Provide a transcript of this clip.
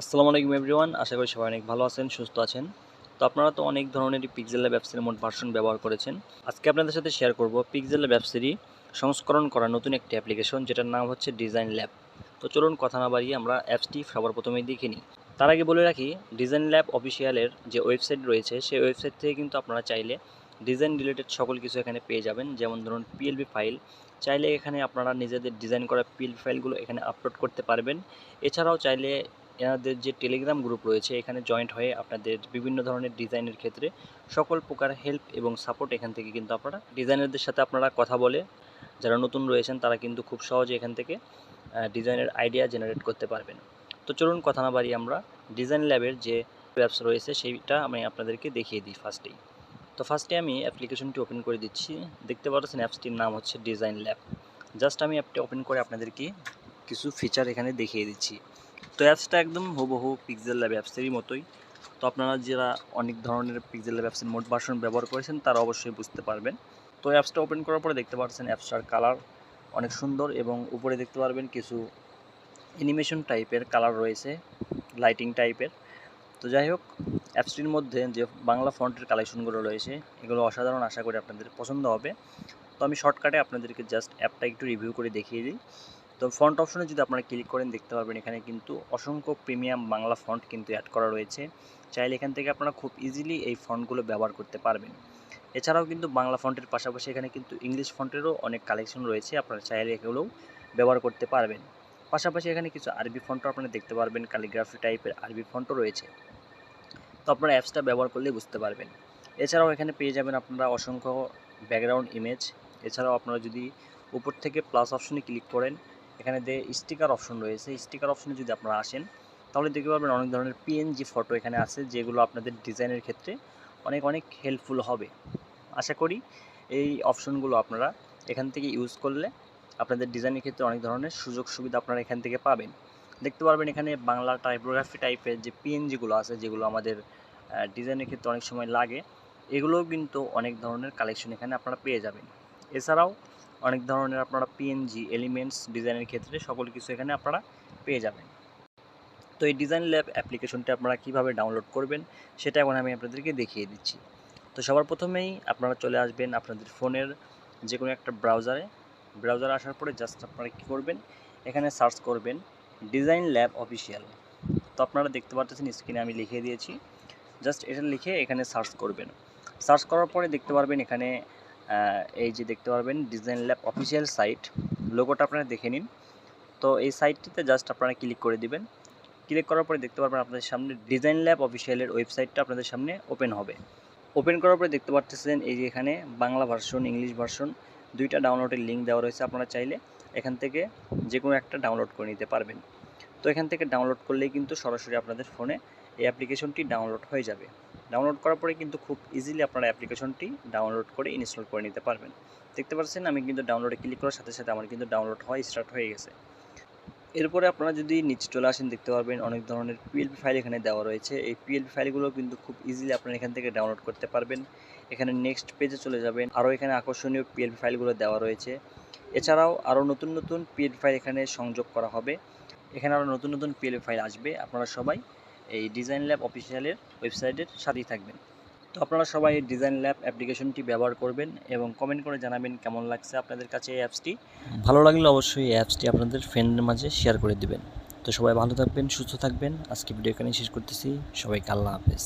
আসসালামু আলাইকুম এভরিওয়ান আশা করি সবাই অনেক ভালো আছেন, সুস্থ আছেন। তো আপনারা তো অনেক ধরনের পিক্সেল ল্যাব অ্যাপসের মোট ভার্সন ব্যবহার করেছেন। আজকে আপনাদের সাথে শেয়ার করব পিক্সেল ল্যাব অ্যাপসেরই সংস্করণ করা নতুন একটি অ্যাপ্লিকেশন যেটার নাম হচ্ছে ডিজাইন ল্যাব তো চলুন কথা না বাড়িয়ে আমরা অ্যাপসটি সবার প্রথমেই দেখে নিই। তার আগে বলে রাখি ডিজাইন ল্যাব অফিসিয়ালের যে ওয়েবসাইট রয়েছে, সেই ওয়েবসাইট থেকে কিন্তু আপনারা চাইলে ডিজাইন রিলেটেড সকল কিছু এখানে পেয়ে যাবেন। যেমন ধরুন পিএলবি ফাইল চাইলে এখানে আপনারা নিজেদের ডিজাইন করা পিএলবি ফাইলগুলো এখানে আপলোড করতে পারবেন। এছাড়াও চাইলে এনাদের যে টেলিগ্রাম গ্রুপ রয়েছে, এখানে জয়েন্ট হয়ে আপনাদের বিভিন্ন ধরনের ডিজাইনের ক্ষেত্রে সকল প্রকার হেল্প এবং সাপোর্ট এখান থেকে কিন্তু আপনারা ডিজাইনারদের সাথে আপনারা কথা বলে, যারা নতুন রয়েছেন তারা কিন্তু খুব সহজে এখান থেকে ডিজাইনের আইডিয়া জেনারেট করতে পারবেন। তো চলুন কথা না বাড়ি আমরা ডিজাইন ল্যাবের যে অ্যাপস রয়েছে, সেইটা আমি আপনাদেরকে দেখিয়ে দিই ফার্স্টেই তো ফার্স্টে আমি অ্যাপ্লিকেশনটি ওপেন করে দিচ্ছি। দেখতে পাচ্ছেন অ্যাপসটির নাম হচ্ছে ডিজাইন ল্যাব জাস্ট আমি অ্যাপটি ওপেন করে আপনাদেরকে কিছু ফিচার এখানে দেখিয়ে দিচ্ছি। তো অ্যাপসটা একদম হুবহু পিক্সেল ল্যাব অ্যাপসেরই মতোই। তো আপনারা যারা অনেক ধরনের পিক্সেল ল্যাব অ্যাপসের মোট ভার্সন ব্যবহার করেছেন, তারা অবশ্যই বুঝতে পারবেন। তো অ্যাপসটা ওপেন করার পরে দেখতে পাচ্ছেন অ্যাপসটার কালার অনেক সুন্দর এবং উপরে দেখতে পারবেন কিছু অ্যানিমেশন টাইপের কালার রয়েছে লাইটিং টাইপের তো যাই হোক অ্যাপসটির মধ্যে যে বাংলা ফন্টের কালেকশনগুলো রয়েছে, এগুলো অসাধারণ আশা করি আপনাদের পছন্দ হবে। তো আমি শর্টকাটে আপনাদেরকে জাস্ট অ্যাপটা একটু রিভিউ করে দেখিয়ে দিই। তো ফন্ট অপশনে যদি আপনারা ক্লিক করেন, দেখতে পারবেন এখানে কিন্তু অসংখ্য প্রিমিয়াম বাংলা ফন্ট কিন্তু অ্যাড করা রয়েছে। চাইলে এখান থেকে আপনারা খুব ইজিলি এই ফন্টগুলো ব্যবহার করতে পারবেন। এছাড়াও কিন্তু বাংলা ফন্টের পাশাপাশি এখানে কিন্তু ইংলিশ ফন্টেরও অনেক কালেকশন রয়েছে, আপনারা চাইলে এগুলোও ব্যবহার করতে পারবেন। পাশাপাশি এখানে কিছু আরবি ফন্টও আপনারা দেখতে পারবেন ক্যালিগ্রাফি টাইপের আরবি ফন্টও রয়েছে। তো আপনারা অ্যাপসটা ব্যবহার করলে বুঝতে পারবেন। এছাড়াও এখানে পেয়ে যাবেন আপনারা অসংখ্য ব্যাকগ্রাউন্ড ইমেজ এছাড়াও আপনারা যদি উপর থেকে প্লাস অপশনে ক্লিক করেন এখানে যে স্টিকার অপশন রয়েছে স্টিকার অপশনে যদি আপনারা আসেন, তাহলে দেখতে পারবেন অনেক ধরনের পিএনজি ফটো এখানে আছে, যেগুলো আপনাদের ডিজাইনের ক্ষেত্রে অনেক অনেক হেল্পফুল হবে। আশা করি এই অপশনগুলো আপনারা এখান থেকে ইউজ করলে আপনাদের ডিজাইনের ক্ষেত্রে অনেক ধরনের সুযোগ সুবিধা আপনারা এখান থেকে পাবেন। দেখতে পারবেন এখানে বাংলা টাইপোগ্রাফি টাইপের যে পিএনজিগুলো আছে, যেগুলো আমাদের ডিজাইনের ক্ষেত্রে অনেক সময় লাগে, এগুলোও কিন্তু অনেক ধরনের কালেকশন এখানে আপনারা পেয়ে যাবেন। এছাড়াও অনেক ধরনের আপনারা পিএনজি এলিমেন্টস ডিজাইনের ক্ষেত্রে সকল কিছু এখানে আপনারা পেয়ে যাবেন। তো এই ডিজাইন ল্যাব অ্যাপ্লিকেশনটা আপনারা কীভাবে ডাউনলোড করবেন, সেটা এখন আমি আপনাদেরকে দেখিয়ে দিচ্ছি। তো সবার প্রথমেই আপনারা চলে আসবেন আপনাদের ফোনের যে কোনো একটা ব্রাউজারে ব্রাউজার আসার পরে জাস্ট আপনারা কী করবেন, এখানে সার্চ করবেন ডিজাইন ল্যাব অফিসিয়াল তো আপনারা দেখতে পাচ্ছেন স্ক্রিনে আমি লিখে দিয়েছি। জাস্ট এটা লিখে এখানে সার্চ করবেন। সার্চ করার পরে দেখতে পারবেন এখানে এই যে দেখতে পারবেন ডিজাইন ল্যাব অফিসিয়াল সাইট লোগোটা আপনারা দেখে নিন। তো এই সাইটটিতে জাস্ট আপনারা ক্লিক করে দিবেন। ক্লিক করার পরে দেখতে পারবেন আপনাদের সামনে ডিজাইন ল্যাব অফিসিয়ালের ওয়েবসাইটটা আপনাদের সামনে ওপেন হবে। ওপেন করার পরে দেখতে পাচ্ছেন এই যে এখানে বাংলা ভার্সন ইংলিশ ভার্সন দুইটা ডাউনলোডের লিঙ্ক দেওয়া রয়েছে আপনারা চাইলে। এখান থেকে যে কোনো একটা ডাউনলোড করে নিতে পারবেন। তো এখান থেকে ডাউনলোড করলেই কিন্তু সরাসরি আপনাদের ফোনে এই অ্যাপ্লিকেশনটি ডাউনলোড হয়ে যাবে। ডাউনলোড করার পরে কিন্তু খুব ইজিলি আপনারা অ্যাপ্লিকেশনটি ডাউনলোড করে ইনস্টল করে নিতে পারবেন। দেখতে পাচ্ছেন আমি কিন্তু ডাউনলোডে ক্লিক করার সাথে সাথে আমার কিন্তু ডাউনলোড হওয়া স্টার্ট হয়ে গেছে। এরপরে আপনারা যদি নিচে চলে আসেন, দেখতে পারবেন অনেক ধরনের পিএলপি ফাইল এখানে দেওয়া রয়েছে। এই পিএলপি ফাইলগুলো কিন্তু খুব ইজিলি আপনারা এখান থেকে ডাউনলোড করতে পারবেন। এখানে নেক্সট পেজে চলে যাবেন। আরও এখানে আকর্ষণীয় পিএলপি ফাইলগুলো দেওয়া রয়েছে। এছাড়াও আরও নতুন নতুন পিএলপি ফাইল এখানে সংযোগ করা হবে। এখানে আরও নতুন নতুন পিএলপি ফাইল আসবে। আপনারা সবাই এই ডিজাইন ল্যাব অফিসিয়ালের ওয়েবসাইটের সাথেই থাকবেন। তো আপনারা সবাই এই ডিজাইন ল্যাব অ্যাপ্লিকেশনটি ব্যবহার করবেন এবং কমেন্ট করে জানাবেন কেমন লাগছে আপনাদের কাছে এই অ্যাপসটি ভালো লাগলে অবশ্যই এই অ্যাপসটি আপনাদের ফ্রেন্ডের মাঝে শেয়ার করে দেবেন। তো সবাই ভালো থাকবেন, সুস্থ থাকবেন। আজকে ভিডিও এখানে শেষ করতেছি। সবাইকে আল্লাহ হাফেজ।